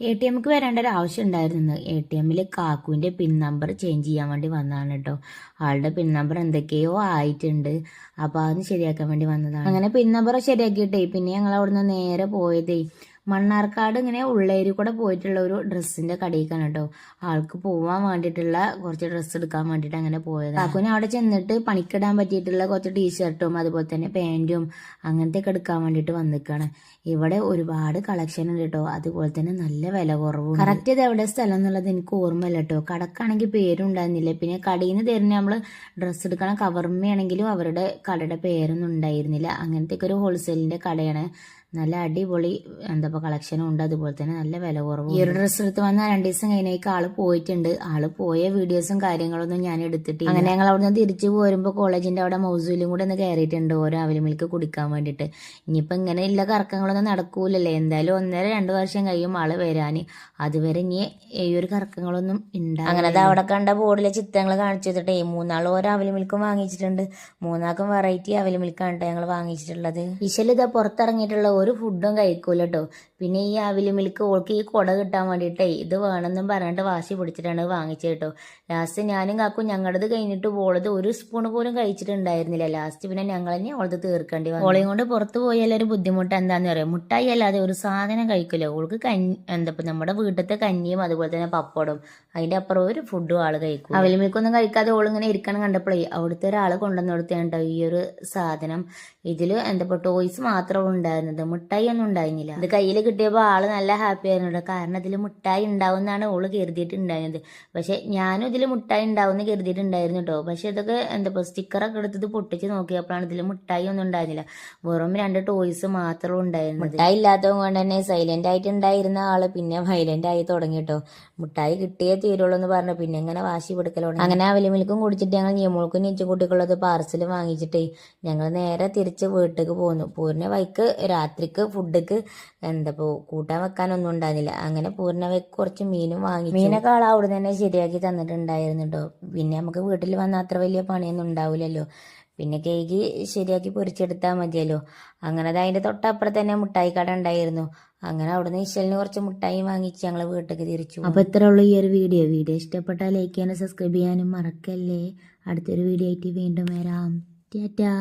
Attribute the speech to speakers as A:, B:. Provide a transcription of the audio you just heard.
A: A T എമ്മിക്ക് വരേണ്ട ഒരു ആവശ്യം ഉണ്ടായിരുന്നു എ ടി എമ്മിൽ കാക്കുവിന്റെ പിൻ നമ്പർ ചേഞ്ച് ചെയ്യാൻ വേണ്ടി വന്നതാണ് കേട്ടോ ആളുടെ പിൻ നമ്പർ എന്തൊക്കെയോ ആയിട്ടുണ്ട്. അപ്പോൾ അതൊന്ന് ശരിയാക്കാൻ വേണ്ടി വന്നതാണ്. അങ്ങനെ പിൻ നമ്പർ ശരിയാക്കിയിട്ടേ. പിന്നെ ഞങ്ങൾ അവിടുന്ന് നേരെ പോയതേ മണ്ണാർക്കാട് ഇങ്ങനെ ഉള്ളേരി കൂടെ പോയിട്ടുള്ള ഒരു ഡ്രസ്സിന്റെ കടയിക്കാണ് കേട്ടോ. ആൾക്ക് പോവാൻ വേണ്ടിയിട്ടുള്ള കുറച്ച് ഡ്രസ്സ് എടുക്കാൻ വേണ്ടിയിട്ട് അങ്ങനെ പോയത് കാക്കുവിന് അവിടെ ചെന്നിട്ട് പണിക്കിടാൻ പറ്റിയിട്ടുള്ള കുറച്ച് ടീഷർട്ടും അതുപോലെ തന്നെ പാന്റും അങ്ങനത്തെ ഒക്കെ എടുക്കാൻ വേണ്ടിയിട്ട് വന്നിക്കാണ്. ഇവിടെ ഒരുപാട് കളക്ഷൻ ഉണ്ട് കേട്ടോ. അതുപോലെ തന്നെ നല്ല വില കുറവും കറക്റ്റ് ഇത് എവിടെ സ്ഥലം എന്നുള്ളത് എനിക്ക് ഓർമ്മയില്ല കേട്ടോ. കടക്കാണെങ്കിൽ പേരുണ്ടായിരുന്നില്ല പിന്നെ കടയിൽ നിന്ന് തരുന്ന നമ്മൾ ഡ്രസ്സ് എടുക്കണ കവർമ്മയാണെങ്കിലും അവരുടെ കടയുടെ പേരൊന്നും ഉണ്ടായിരുന്നില്ല. അങ്ങനത്തെ ഒരു ഹോൾസെയിലിന്റെ കടയാണ്. നല്ല അടിപൊളി എന്താ ഇപ്പൊ കളക്ഷനും ഉണ്ട്. അതുപോലെ തന്നെ നല്ല വില കുറവ് ഈ ഒരു ഡ്രസ്സ് എടുത്ത് വന്ന രണ്ടു ദിവസം കഴിഞ്ഞേക്ക് ആൾ പോയിട്ടുണ്ട്. ആൾ പോയ വീഡിയോസും കാര്യങ്ങളൊന്നും ഞാൻ എടുത്തിട്ടില്ല. അങ്ങനെ ഞങ്ങൾ അവിടെ നിന്ന് തിരിച്ചു പോരുമ്പോൾ കോളേജിന്റെ അവിടെ മൗസൂലും കൂടെ ഒന്ന് കയറിയിട്ടുണ്ട് ഓരോ അവലിമിൽക്ക് കുടിക്കാൻ വേണ്ടിയിട്ട്. ഇനിയിപ്പോ ഇങ്ങനെ ഇല്ല കറക്കങ്ങളൊന്നും നടക്കൂലല്ലേ. എന്തായാലും ഒന്നര രണ്ട് വർഷം കഴിയും ആൾ വരാന്. അതുവരെ ഇനി ഈ ഒരു കറക്കങ്ങളൊന്നും ഉണ്ടാകും അങ്ങനെ അത് അവിടെ കണ്ട ബോർഡിലെ ചിത്രങ്ങൾ കാണിച്ചു തന്നിട്ടേ മൂന്നാൾ ഓരോ അവലിമിൽക്കും വാങ്ങിച്ചിട്ടുണ്ട്. മൂന്നാൾക്കും വെറൈറ്റി അവലിമിൽക്കാണ് കേട്ടോ ഞങ്ങൾ വാങ്ങിച്ചിട്ടുള്ളത്. ഇശൽ ഇതാ പുറത്തിറങ്ങിയിട്ടുള്ള ഒരു ഫുഡും കഴിക്കൂല കേട്ടോ പിന്നെ ഈ അവിൽ മിൽക്ക് ഓൾക്ക് ഈ കുട കിട്ടാൻ വേണ്ടിയിട്ടേ ഇത് വേണമെന്നും പറഞ്ഞിട്ട് വാശി പിടിച്ചിട്ടാണ് വാങ്ങിച്ചത് കേട്ടോ. ലാസ്റ്റ് ഞാനും കാക്കും ഞങ്ങളത് കഴിഞ്ഞിട്ട് പോളത് ഒരു സ്പൂൺ പോലും കഴിച്ചിട്ടുണ്ടായിരുന്നില്ല. ലാസ്റ്റ് പിന്നെ ഞങ്ങൾ തന്നെ ഓളത് തീർക്കേണ്ടി വന്നു. ഓളയും കൊണ്ട് പുറത്ത് പോയാൽ ഒരു ബുദ്ധിമുട്ട് എന്താന്ന് പറയാം മുട്ടായി അല്ലാതെ ഒരു സാധനം കഴിക്കില്ല ഓൾക്ക് കഞ്ഞി എന്താ നമ്മുടെ വീട്ടിലത്തെ കഞ്ഞിയും അതുപോലെ തന്നെ പപ്പടവും അതിന്റെ അപ്പുറം ഒരു ഫുഡും ആൾ കഴിക്കും മിൽക്ക് മിൽക്കൊന്നും കഴിക്കാതെ ഓളിങ്ങനെ ഇരിക്കണം കണ്ടപ്പോഴേ അവിടുത്തെ ഒരാൾ കൊണ്ടുവന്ന് കൊടുത്തേണ്ടോ ഈ ഒരു സാധനം. ഇതിൽ എന്താ ടോയ്സ് മാത്രമേ ഉണ്ടായിരുന്നത്. മുട്ടായി ഒന്നും ഉണ്ടായിരുന്നില്ല. അത് കയ്യിൽ കിട്ടിയപ്പോൾ ആൾ നല്ല ഹാപ്പി ആയിരുന്നു. കാരണം ഇതിൽ മുട്ടായി ഉണ്ടാവും എന്നാണ് ഓൾ കരുതിയിട്ടുണ്ടായിരുന്നത്. പക്ഷെ ഞാനും ഇതിൽ മുട്ടായി ഉണ്ടാവും എന്ന് കരുതിയിട്ടുണ്ടായിരുന്നു കേട്ടോ പക്ഷെ ഇതൊക്കെ എന്താ ഇപ്പോൾ സ്റ്റിക്കറൊക്കെ എടുത്തത് പൊട്ടിച്ച് നോക്കിയപ്പോഴാണ് ഇതിൽ മുട്ടായി ഒന്നും ഉണ്ടായിരുന്നില്ല. വെറും രണ്ട് ടോയ്സ് മാത്രമേ ഉണ്ടായിരുന്നു മുട്ടായി ഇല്ലാത്തത് കൊണ്ട് തന്നെ സൈലന്റ് ആയിട്ട് ഉണ്ടായിരുന്ന ആൾ പിന്നെ വൈലന്റ് ആയി തുടങ്ങി കേട്ടോ മുട്ടായി കിട്ടിയേ തീരുള്ളൂ എന്ന് പറഞ്ഞു. പിന്നെ ഇങ്ങനെ വാശി പിടിക്കലോണ്ട് അങ്ങനെ അവലിമിൽക്കും കുടിച്ചിട്ട് ഞങ്ങൾ നിയമോൾക്കും നീച്ചുകുട്ടിക്കുള്ളത് പാർസൽ വാങ്ങിച്ചിട്ടേ ഞങ്ങൾ നേരെ തിരിച്ച് വീട്ടിലേക്ക് പോന്നു. പൂരിനെ വൈക്ക് രാത്രിക്ക് ഫുഡ്ക്ക് എന്താ ഇപ്പോ കൂട്ടാൻ വെക്കാനൊന്നും ഉണ്ടായിരുന്നില്ല. അങ്ങനെ പൂർണ വൈക്ക് കുറച്ച് മീനും വാങ്ങി മീനൊക്കെ ആൾ അവിടെ തന്നെ ശരിയാക്കി തന്നിട്ടുണ്ടായിരുന്നു കേട്ടോ പിന്നെ നമുക്ക് വീട്ടിൽ വന്ന അത്ര വലിയ പണിയൊന്നും ഉണ്ടാവില്ലല്ലോ പിന്നെ കേക്ക് ശരിയാക്കി പൊരിച്ചെടുത്താൽ മതിയല്ലോ. അങ്ങനെ അത് അതിന്റെ തൊട്ടപ്പുറത്ത് തന്നെ മുട്ടായി കട ഉണ്ടായിരുന്നു. അങ്ങനെ അവിടുന്ന് ഇശലിന് കുറച്ച് മുട്ടായി വാങ്ങിച്ച് ഞങ്ങൾ വീട്ടിലേക്ക് തിരിച്ചു അപ്പൊ ഇത്ര ഉള്ളൂ ഈ ഒരു വീഡിയോ. വീഡിയോ ഇഷ്ടപ്പെട്ടാൽ ലൈക്ക് ചെയ്യാനും സബ്സ്ക്രൈബ് ചെയ്യാനും മറക്കല്ലേ. അടുത്തൊരു വീഡിയോ ആയിട്ട് വീണ്ടും വരാം. ടാറ്റാ.